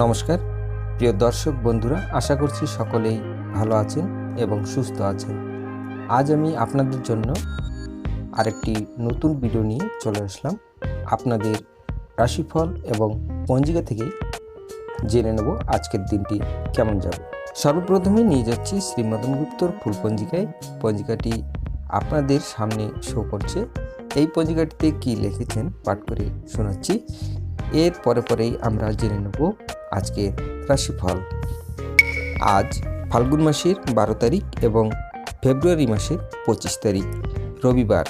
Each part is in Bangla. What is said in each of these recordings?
নমস্কার। প্রিয় দর্শক বন্ধুরা, আশা করছি সকলেই ভালো আছেন এবং সুস্থ আছেন। আজ আমি আপনাদের জন্য আরেকটি নতুন ভিডিও নিয়ে চলে আসলাম। আপনাদের রাশিফল এবং পঞ্জিকা থেকে জেনে নেব আজকের দিনটি কেমন যাবে। সর্বপ্রথমে নিয়ে যাচ্ছি শ্রীমদন গুপ্তর ফুল পঞ্জিকায়। পঞ্জিকাটি আপনাদের সামনে শো করছে। এই পঞ্জিকাটিতে কি লিখেছেন পাঠ করে শোনাচ্ছি। এর পরে পরেই আমরা জেনে নেব আজকের রাশিফল। আজ ফাল্গুন মাসের বারো তারিখ এবং ফেব্রুয়ারি মাসের পঁচিশ তারিখ, রবিবার।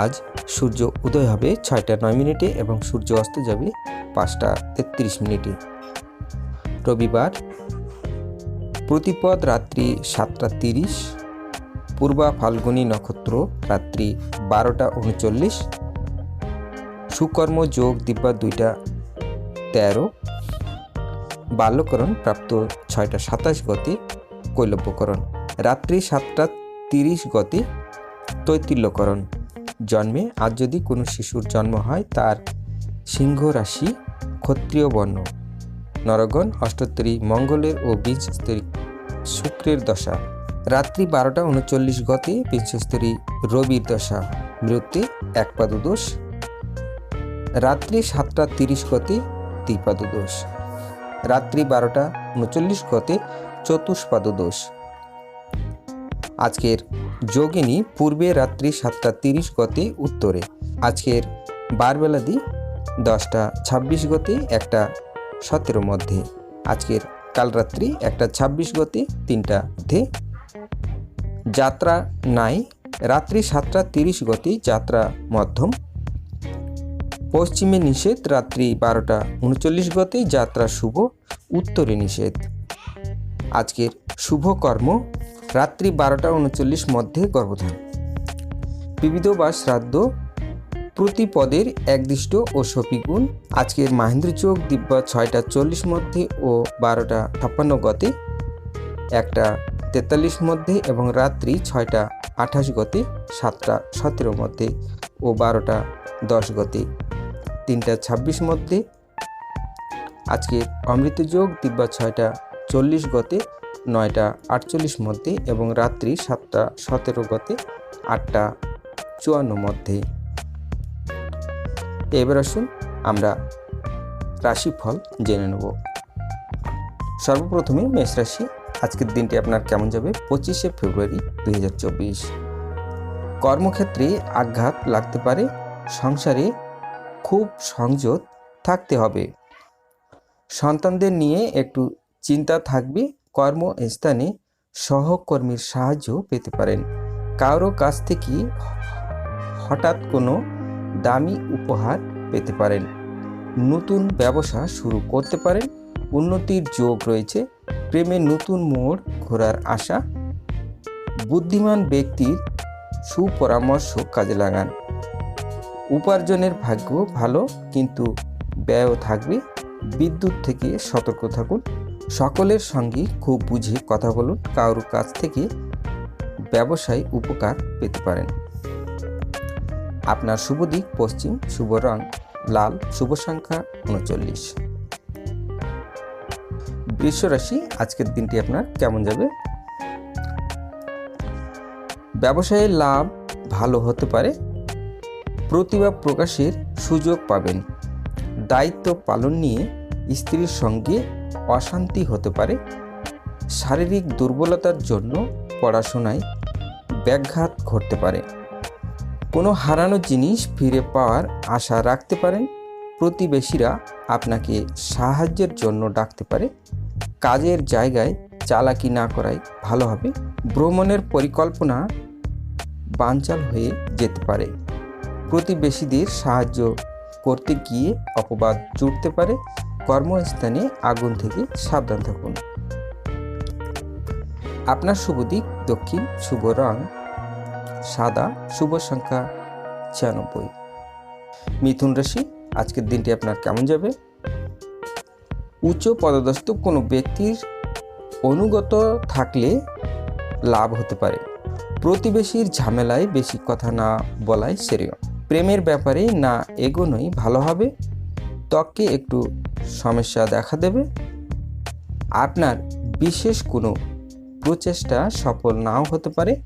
আজ সূর্য উদয় হবে ছয়টা নয় মিনিটে এবং সূর্য অস্ত যাবে পাঁচটা তেত্রিশ মিনিটে। রবিবার প্রতিপদ রাত্রি সাতটা তিরিশ, পূর্বা ফাল্গুনী নক্ষত্র রাত্রি বারোটা উনচল্লিশ, সুকর্ম যোগ দিব্যা দুইটা তেরো বাল্যকরণ প্রাপ্ত ছয়টা সাতাশ গতি কৈলব্যকরণ। রাত্রি সাতটা তিরিশ গতি তৈতিল্যকরণ। জন্মে আজ যদি কোনো শিশুর জন্ম হয়, তার সিংহ রাশি ক্ষত্রিয় বর্ণ। নরগণ অষ্টোত্তরী মঙ্গলের ও বিংশস্তরী শুক্রের দশা। রাত্রি বারোটা উনচল্লিশ গতি বিংশস্তরী রবির দশা। মৃত্যু এক পাদদোষ। রাত্রি সাতটা তিরিশ গতি দ্বিপাদ দোষ রাত্রি বারোটা উনচল্লিশ গতে চতুষ্পাদ দোষ। আজকের যোগিনী পূর্বে রাত্রি সাতটা তিরিশ গতে উত্তরে। আজকের বারবেলাদি দশটা ছাব্বিশ গতে একটা সতেরো মধ্যে। আজকের কাল রাত্রি একটা ছাব্বিশ গতে তিনটা যাত্রা নাই, রাত্রি সাতটা তিরিশ গতি যাত্রা মধ্যম। পশ্চিমে নিষেধ, রাত্রি বারোটা উনচল্লিশ গতে যাত্রা শুভ, উত্তরে নিষেধ। আজকের শুভ কর্ম, রাত্রি বারোটা উনচল্লিশ মধ্যে গর্ভধান বিবিধ বা শ্রাদ্ধ, প্রতি পদের একদিষ্ট ও সপিগুণ। আজকের মাহেন্দ্র চোখ দিব্যা ছয়টা চল্লিশ মধ্যে ও বারোটা ছাপ্পান্ন গতে, একটা তেতাল্লিশ মধ্যে এবং রাত্রি ছয়টা আঠাশ গতে, সাতটা সতেরো মধ্যে ও বারোটা দশ গতে। তিনটা ছাব্বিশ মধ্যে। আজকে অমৃত যোগ দিব্যা ছয়টা চল্লিশ গতে, নয়টা আটচল্লিশ মধ্যে এবং রাত্রি সাতটা সতেরো গতে, আটটা চুয়ান্ন মধ্যে। এবার আসুন আমরা রাশিফল জেনে নেব। সর্বপ্রথমে মেষ রাশি, আজকের দিনটি আপনার কেমন যাবে? পঁচিশে ফেব্রুয়ারি দুই হাজার চব্বিশ। কর্মক্ষেত্রে আঘাত লাগতে পারে, সংসারে খুব সংযত থাকতে হবে। সন্তানদের নিয়ে একটু চিন্তা থাকবে, কর্মস্থানে সহকর্মীর সাহায্য পেতে পারেন। কারও কাছ থেকে হঠাৎ কোনো দামি উপহার পেতে পারেন। নতুন ব্যবসা শুরু করতে পারেন। উন্নতির যোগ রয়েছে। প্রেমে নতুন মোড় ঘোরার আশা। বুদ্ধিমান ব্যক্তির সুপরামর্শ কাজে লাগান। উপার্জনের ভাগ্য ভালো, কিন্তু ব্যয়ও থাকবে। বিদ্যুৎ থেকে সতর্ক থাকুন। সকলের সঙ্গে খুব বুঝে কথা বলুন। কারোর কাছ থেকে ব্যবসায় উপকার পেতে পারেন। আপনার শুভ দিক, পশ্চিম শুভ রং, লাল শুভ সংখ্যা উনচল্লিশ। বৃষ রাশি আজকের দিনটি আপনার কেমন যাবে? ব্যবসায়ে লাভ ভালো হতে পারে। প্রতিভা প্রকাশের সুযোগ পাবেন। দায়িত্ব পালন নিয়ে স্ত্রীর সঙ্গে অশান্তি হতে পারে। শারীরিক দুর্বলতার জন্য পড়াশোনায় ব্যাঘাত ঘটতে পারে। কোনো হারানো জিনিস ফিরে পাওয়ার আশা রাখতে পারেন। প্রতিবেশীরা আপনাকে সাহায্যের জন্য ডাকতে পারে। কাজের জায়গায় চালাকি না করাই ভালো হবে। ভ্রমণের পরিকল্পনা বানচাল হয়ে যেতে পারে। প্রতিবেশীদের সাহায্য করতে গিয়ে অপবাদ জুটতে পারে। কর্মস্থানে আগুন থেকে সাবধান থাকুন। আপনার শুভ দিক, দক্ষিণ শুভ রং, সাদা শুভ সংখ্যা ছিয়ানব্বই। মিথুন রাশি, আজকের দিনটি আপনার কেমন যাবে? উচ্চ পদস্থ কোনো ব্যক্তির অনুগত থাকলে লাভ হতে পারে। প্রতিবেশীর ঝামেলায় বেশি কথা না বলাই শ্রেয় প্রেমের ব্যাপারে না এগোনোই ভালো হবে। ত্বককে একটু সমস্যা দেখা দেবে। আপনার বিশেষ কোনো প্রচেষ্টা সফল নাও হতে পারে।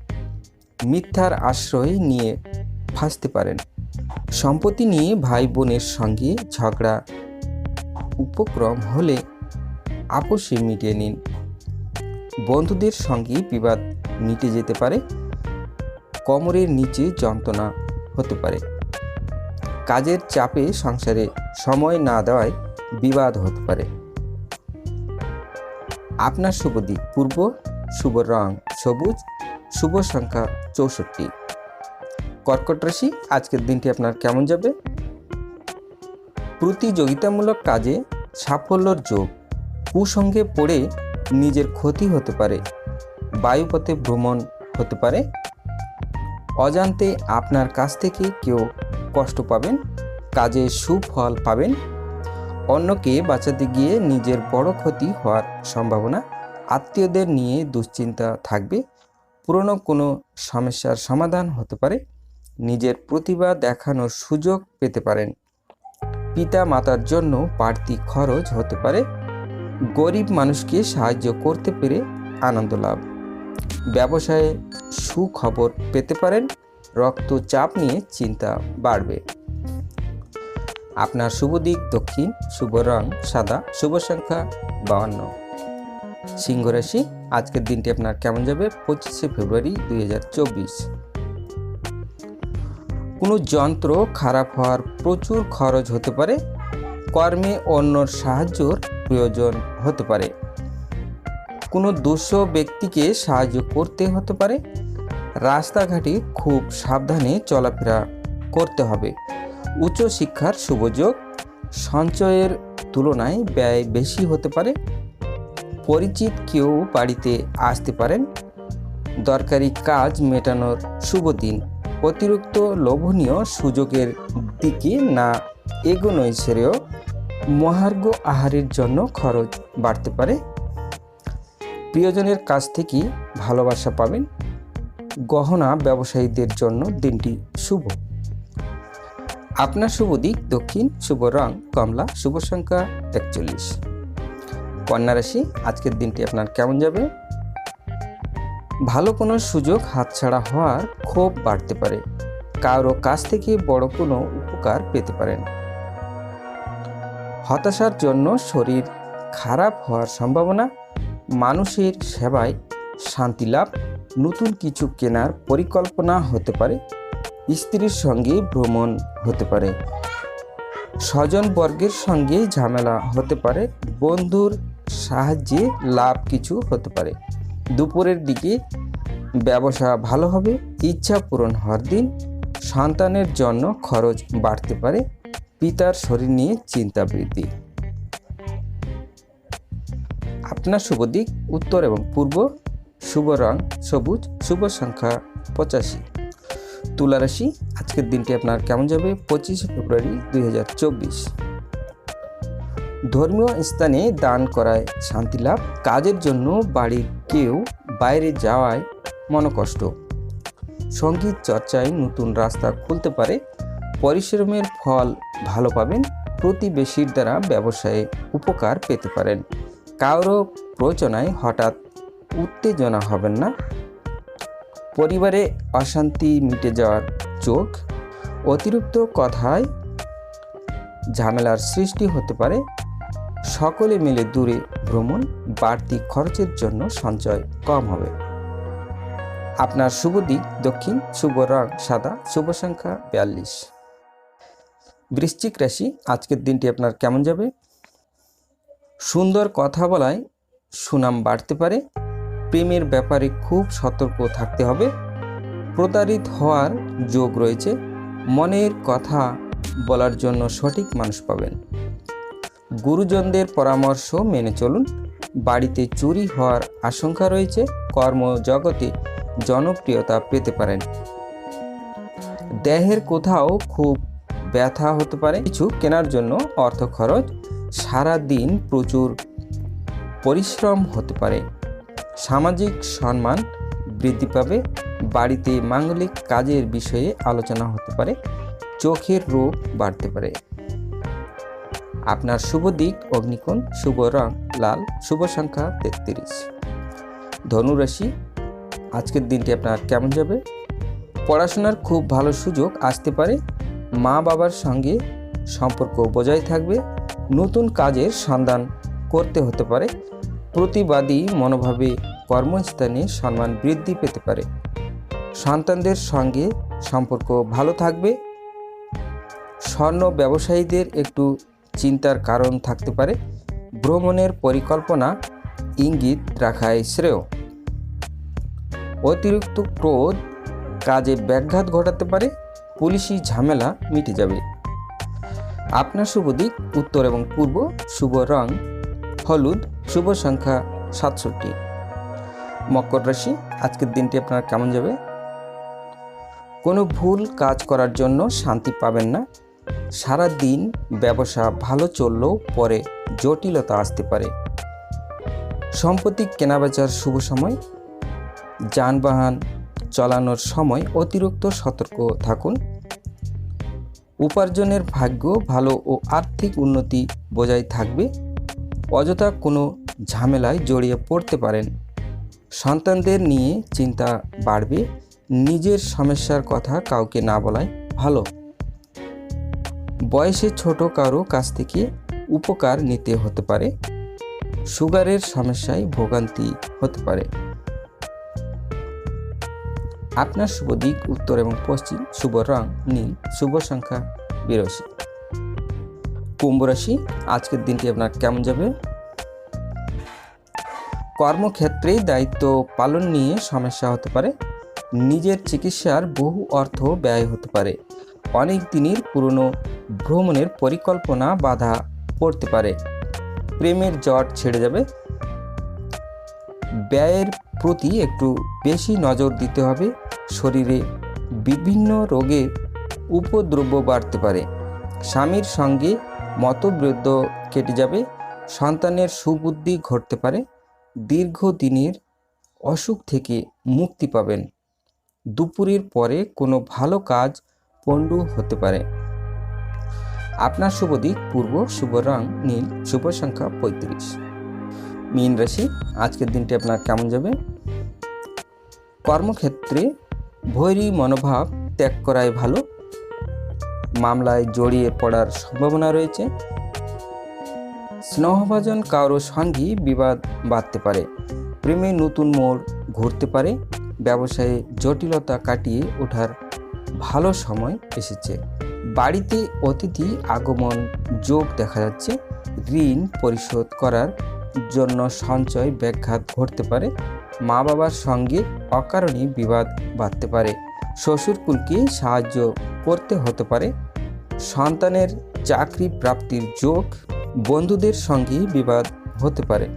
মিথ্যার আশ্রয় নিয়ে ফাঁসতে পারেন। সম্পত্তি নিয়ে ভাই বোনের সঙ্গে ঝগড়া উপক্রম হলে আপোষে মিটিয়ে নিন। বন্ধুদের সঙ্গে বিবাদ মিটে যেতে পারে। কোমরের নিচে যন্ত্রণা হতে পারে। কাজের চাপে সংসারে সময় না দেওয়ায় বিবাদ হতে পারে। আপনার শুভ দিক পূর্ব, শুভ রং সবুজ, শুভ সংখ্যা চৌষট্টি। কর্কট রাশি, আজকের দিনটি আপনার কেমন যাবে? প্রতিযোগিতামূলক কাজে সাফল্যর যোগ। কুসঙ্গে পড়ে নিজের ক্ষতি হতে পারে। বায়ুপথে ভ্রমণ হতে পারে। অজান্তে আপনার কাছ থেকে কেউ কষ্ট পাবেন, কাজে সুফল পাবেন। অন্যকে বাঁচাতে গিয়ে নিজের বড় ক্ষতি হওয়ার সম্ভাবনা আত্মীয়দের নিয়ে দুশ্চিন্তা থাকবে। পুরনো কোনো সমস্যার সমাধান হতে পারে। নিজের প্রতিভা দেখানোর সুযোগ পেতে পারেন। পিতা মাতার জন্য বাড়তি খরচ হতে পারে। গরিব মানুষকে সাহায্য করতে পেরে আনন্দ লাভ। ব্যবসায়ে সুখবর পেতে পারেন। রক্তচাপ নিয়ে চিন্তা বাড়বে। আপনার শুভ দিক দক্ষিণ, শুভ রং সাদা, শুভ সংখ্যা বাউান্ন। সিংহ রাশি, আজকের দিনটি আপনার কেমন যাবে? পঁচিশে ফেব্রুয়ারি দু হাজার চব্বিশ। কোনো যন্ত্র খারাপ হওয়ার প্রচুর খরচ হতে পারে। কর্মে অন্যর সাহায্যর প্রয়োজন হতে পারে। কোনো দুঃস্থ ব্যক্তিকে সাহায্য করতে হতে পারে। রাস্তাঘাটে খুব সাবধানে চলাফেরা করতে হবে। উচ্চ শিক্ষার সুযোগ সঞ্চয়ের তুলনায় ব্যয় বেশি হতে পারে। পরিচিত কেউ বাড়িতে আসতে পারেন। দরকারি কাজ মেটানোর শুভ দিন। অতিরিক্ত লোভনীয় সুযোগের দিকে না এগোনোই সেরেও মহার্ঘ আহারের জন্য খরচ বাড়তে পারে। প্রিয়জনের কাছ থেকে ভালোবাসা পাবেন। গহনা ব্যবসায়ীদের জন্য দিনটি শুভ। আপনার শুভ দিক, দক্ষিণ, শুভ রং, কমলা, শুভ সংখ্যা একচল্লিশ। কন্যা রাশি, আজকের দিনটি আপনার কেমন যাবে? ভালো কোনো সুযোগ হাতছাড়া হওয়ার ক্ষোভ বাড়তে পারে। কারও কাছ থেকে বড় কোনো উপকার পেতে পারেন। হতাশার জন্য শরীর খারাপ হওয়ার সম্ভাবনা। মানুষের সেবায় শান্তি লাভ নতুন কিছু কেনার পরিকল্পনা হতে পারে, স্ত্রীর সঙ্গে ভ্রমণ হতে পারে, স্বজন বর্গের সঙ্গে ঝামেলা হতে পারে, বন্ধুর সাহায্যে লাভ কিছু হতে পারে। দুপুরের দিকে ব্যবসা ভালো হবে, ইচ্ছা পূরণ হওয়ার দিন সন্তানের জন্য খরচ বাড়তে পারে, পিতার শরীর নিয়ে চিন্তা বৃদ্ধি। আপনার শুভ দিক, উত্তর এবং পূর্ব শুভ রং, সবুজ, শুভ সংখ্যা পঁচাশি। তুলা রাশি, আজকের দিনটি আপনার কেমন যাবে? পঁচিশে ফেব্রুয়ারি দুই হাজার চব্বিশ। ধর্মীয় স্থানে দান করায় শান্তি লাভ, কাজের জন্য বাড়ির কেউ বাইরে যাওয়ায় মনকষ্ট। সংগীত চর্চায় নতুন রাস্তা খুলতে পারে, পরিশ্রমের ফল ভালো পাবেন, প্রতিবেশীর দ্বারা ব্যবসায়ে উপকার পেতে পারেন। কারও প্রচনায় হঠাৎ উত্তেজনা হবেন না। পরিবারে অশান্তি মিটে যাওয়ার চোখ। অতিরিক্ত কথায় ঝামেলার সৃষ্টি হতে পারে। সকলে মিলে দূরে ভ্রমণ, বাড়তি খরচের জন্য সঞ্চয় কম হবে। আপনার শুভ দিক, দক্ষিণ, শুভ রং, সাদা, শুভ সংখ্যা বিয়াল্লিশ। বৃশ্চিক রাশি, আজকের দিনটি আপনার কেমন যাবে? সুন্দর কথা বলায় সুনাম বাড়তে পারে। প্রেমের ব্যাপারে খুব সতর্ক থাকতে হবে। প্রতারিত হওয়ার যোগ রয়েছে। মনের কথা বলার জন্য সঠিক মানুষ পাবেন। গুরুজনদের পরামর্শ মেনে চলুন। বাড়িতে চুরি হওয়ার আশঙ্কা রয়েছে। কর্মজগতে জনপ্রিয়তা পেতে পারেন। দেহের কোথাও খুব ব্যথা হতে পারে। কিছু কেনার জন্য অর্থ খরচ। সারা দিন প্রচুর পরিশ্রম হতে পারে। সামাজিক সম্মান বৃদ্ধি পাবে। বাড়িতে মাঙ্গলিক কাজের বিষয়ে আলোচনা হতে পারে। চোখের রোগ বাড়তে পারে। আপনার শুভ দিক, অগ্নিকোণ, শুভ রং, লাল, শুভ সংখ্যা তেত্রিশ। ধনুরাশি, আজকের দিনটি আপনার কেমন যাবে? পড়াশোনার খুব ভালো সুযোগ আসতে পারে। মা বাবার সঙ্গে সম্পর্ক বজায় থাকবে। নতুন কাজের সন্ধান করতে হতে পারে। প্রতিবাদী মনোভাবে কর্মস্থানে সম্মান বৃদ্ধি পেতে পারে। সন্তানদের সঙ্গে সম্পর্ক ভালো থাকবে। স্বর্ণ ব্যবসায়ীদের একটু চিন্তার কারণ থাকতে পারে। ভ্রমণের পরিকল্পনা ইঙ্গিত রাখায় শ্রেয়। অতিরিক্ত ক্রোধ কাজে ব্যাঘাত ঘটাতে পারে। পুলিশি ঝামেলা মিটে যাবে। আপনার শুভ দিক, উত্তর এবং পূর্ব শুভ রং, হলুদ, শুভ সংখ্যা সাতষট্টি। মকর রাশি, আজকের দিনটি আপনার কেমন যাবে? কোনো ভুল কাজ করার জন্য শান্তি পাবেন না। সারা দিন ব্যবসা ভালো চললেও পরে জটিলতা আসতে পারে। সম্পত্তি কেনাবেচার শুভ সময়। যানবাহন চালানোর সময় অতিরিক্ত সতর্ক থাকুন। উপার্জনের ভাগ্য ভালো ও আর্থিক উন্নতি বজায় থাকবে। অযথা কোনো ঝামেলায় জড়িয়ে পড়তে পারেন। সন্তানদের নিয়ে চিন্তা বাড়বে, নিজের সমস্যার কথা কাউকে না বলাই ভালো। বয়সে ছোট কারও কাছ থেকে উপকার নিতে হতে পারে, সুগারের সমস্যায় ভোগান্তি হতে পারে। আপনার শুভ দিক, উত্তর এবং পশ্চিম, শুভ রং, নীল, শুভ সংখ্যা, বিরাশি। কুম্ভ রাশি, আজকের দিনটি আপনার কেমন যাবে? কর্মক্ষেত্রে দায়িত্ব পালন নিয়ে সমস্যা হতে পারে। নিজের চিকিৎসার বহু অর্থ ব্যয় হতে পারে। অনেক দিনের পুরনো ভ্রমণের পরিকল্পনা বাধা পড়তে পারে। প্রেমের জট ছেড়ে যাবে। ব্যয়ের প্রতি একটু বেশি নজর দিতে হবে। শরীরে বিভিন্ন রোগে উপদ্রব্য বাড়তে পারে। স্বামীর সঙ্গে মতবিরোধ কেটে যাবে। সন্তানের সুবুদ্ধি ঘটতে পারে। দীর্ঘদিনের অসুখ থেকে মুক্তি পাবেন। দুপুরের পরে কোনো ভালো কাজ পণ্ড হতে পারে। আপনার শুভ দিক, পূর্ব শুভ রং, নীল, শুভ সংখ্যা পঁয়ত্রিশ। মীন রাশি, আজকের দিনটি আপনার কেমন যাবে? কর্মক্ষেত্রে ভৈরী মনোভাব ত্যাগ করাই ভালো। মামলায় জড়িয়ে পড়ার সম্ভাবনা রয়েছে। স্নেহভাজন কারও সঙ্গে বিবাদ বাড়তে পারে, প্রেমে নতুন মোড় ঘুরতে পারে, ব্যবসায়ে জটিলতা কাটিয়ে ওঠার ভালো সময় এসেছে। বাড়িতে অতিথি আগমন যোগ দেখা যাচ্ছে, ঋণ পরিশোধ করার জন্য সঞ্চয় ব্যাঘাত ঘটতে পারে মা বাবার সঙ্গে অকারণে বিবাদ বাড়তে পারে, শ্বশুরকুলকে সাহায্য করতে হতে পারে, সন্তানের চাকরি প্রাপ্তির যোগ বন্ধুদের সঙ্গে বিবাদ হতে পারে।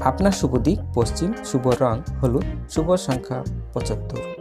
আপনার শুভ দিক, পশ্চিম, শুভ রং, হলুদ, শুভ সংখ্যা পঁচাত্তর।